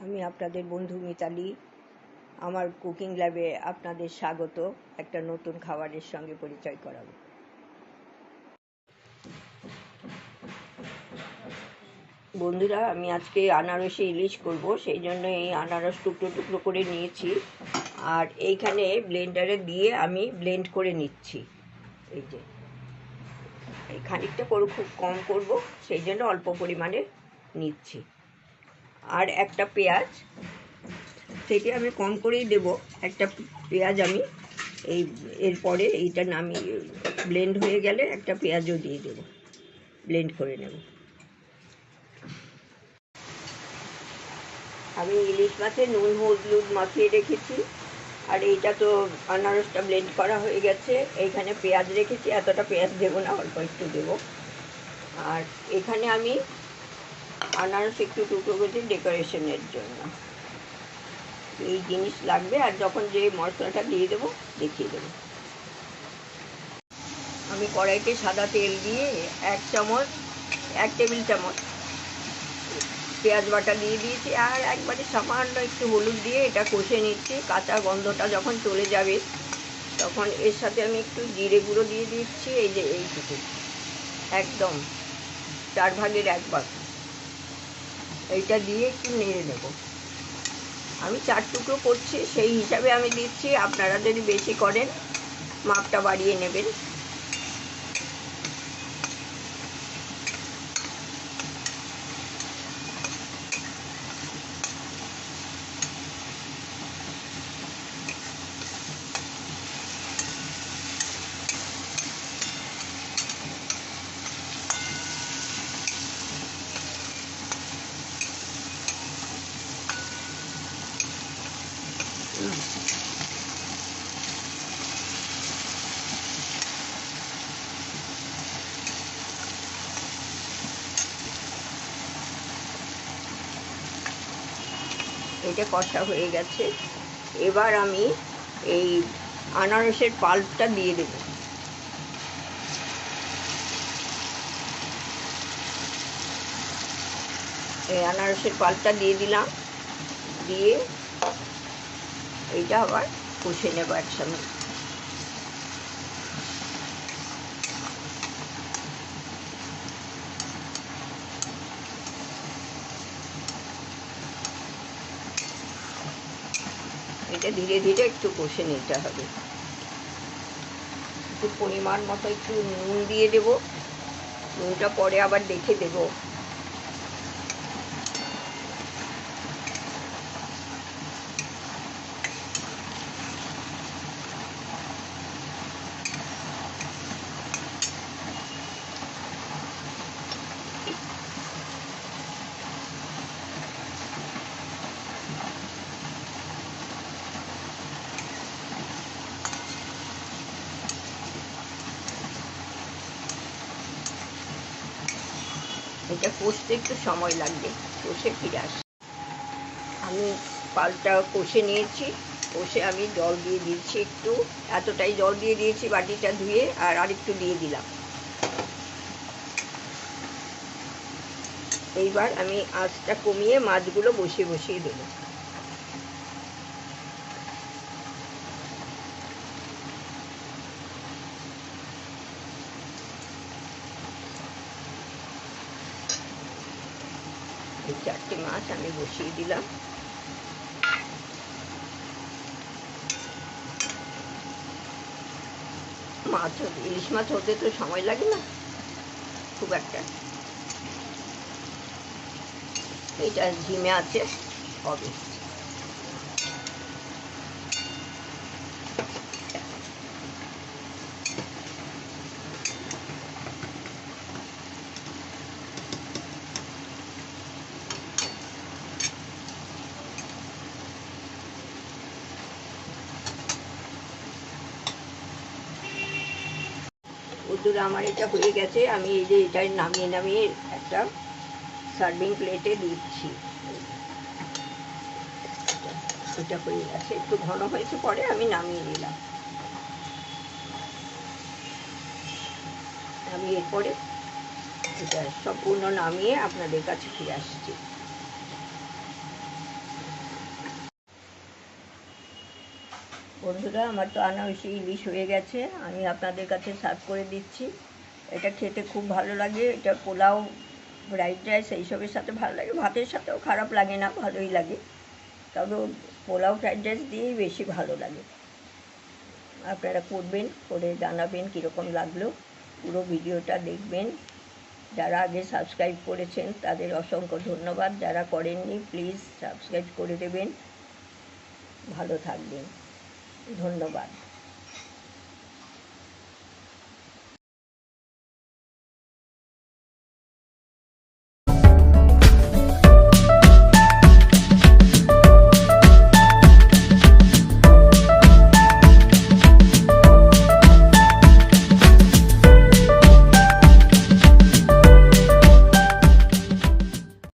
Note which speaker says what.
Speaker 1: আমি আপনাদের বন্ধু মিতালি। আমার কুকিং ল্যাবে আপনাদের স্বাগত। একটা নতুন খাবারের সঙ্গে পরিচয় করাবো। বন্ধুরা, আমি আজকে আনারসে ইলিশ করব, সেই জন্য এই আনারস টুকরো টুকরো করে নিয়েছি। আর এইখানে ব্লেন্ডারে দিয়ে আমি ব্লেন্ড করে নিচ্ছি। এই যে, এই খানিকটা করে খুব কম করব, সেই জন্য অল্প পরিমাণে নিচ্ছি। আর একটা পেঁয়াজ। থেকে আমি কম করেই দেব একটা পেঁয়াজ আমি। এই এরপরে এইটা নামিয়ে ব্লেন্ড হয়ে গেলে একটা পেঁয়াজও দিয়ে দেব। ব্লেন্ড করে নেব। আমি ইলিশ মাছে, নুন, হলুদ মাখিয়ে রেখেছি। আর এইটা তো আনারসটা ব্লেন্ড করা হয়ে গেছে। এইখানে পেঁয়াজ রেখেছি, এতটা পেঁয়াজ দেবো না, অল্প একটু দেবো। আর এখানে আমি আনারস একটু টুকরো করেছি ডেকোরেশনের জন্য। এই জিনিস লাগবে, আর যখন যে মশলাটা দিয়ে দেবো, দেখিয়ে দেবো। আমি কড়াইতে সাদা তেল দিয়ে এক চামচ, এক টেবিল চামচ পেঁয়াজ বাটা দিয়ে দিয়েছি, আর একবারে সামান্য একটু হলুদ দিয়ে এটা কষে নিচ্ছি। কাঁচা গন্ধটা যখন চলে যাবে, তখন এর সাথে আমি একটু জিরে গুঁড়ো দিয়ে দিচ্ছি, এই যে এইটুকু। একদম, চার ভাগের এক ভাগ এইটা দিয়ে একটু নেড়ে নেব। আমি চার টুকরো করছি, সেই হিসাবে আমি দিচ্ছি। আপনারা যদি বেশি করেন, মাপটা বাড়িয়ে নেবেন। এটা কষা হয়ে গেছে। এবার আমি এই আনারসের পাল্পটা দিয়ে দেব। এই আনারসের পাল্পটা দিয়ে দিলাম। দিয়ে এইটা আবার কষে নেব একসঙ্গে। এটা ধীরে ধীরে একটু কষে নিতে হবে। একটু পরিমাণ মতো একটু নুন দিয়ে দেব। নুনটা পরে আবার দেখে দেব। এটা কষতে একটু সময় লাগবে। কষে ফিরে আস। আমি পালটা কষে নিয়েছি। কষে আমি জল দিয়ে দিয়েছি একটু। এতটাই জল দিয়ে দিয়েছি বাটিটা ধুয়ে আর আরেকটু দিয়ে দিলাম। এইবার আমি আঁচটা কমিয়ে মাছগুলো বসিয়ে বসিয়ে দেবো। এই চারটে মাছ আমি বসিয়ে দিলাম। মাছ ইলিশ মাছ হতে তো সময় লাগে না, খুব একটা। এটা ঝিমে আছে, হবে। বন্ধুরা আমার এটা হয়ে গেছে। আমি এই যে এটা নামিয়ে নামিয়ে একটা সার্ভিং প্লেটে দিচ্ছি। এটা হয়ে গেছে। একটু ঘন হয়েছে, পরে আমি নামিয়ে নিলাম। আমি এরপরে এটা সম্পূর্ণ নামিয়ে আপনাদের কাছে ফিরে আসছি। বন্ধুরা, আমার তো আনারসি ইলিশ হয়ে গেছে। আমি আপনাদের কাছে সার্ভ করে দিচ্ছি। এটা খেতে খুব ভালো লাগে। এটা পোলাও, ফ্রাইড রাইস এইসবের সাথে ভালো লাগে। ভাতের সাথেও খারাপ লাগে না, ভালোই লাগে। তবে পোলাও, ফ্রাইড রাইস দিয়েই বেশি ভালো লাগে। আপনারা করবেন, করে জানাবেন কীরকম লাগল। পুরো ভিডিওটা দেখবেন। যারা আগে সাবস্ক্রাইব করেছেন, তাদের অসংখ্য ধন্যবাদ। যারা করেননি, প্লিজ সাবস্ক্রাইব করে দেবেন। ভালো থাকবেন। ধন্যবাদ।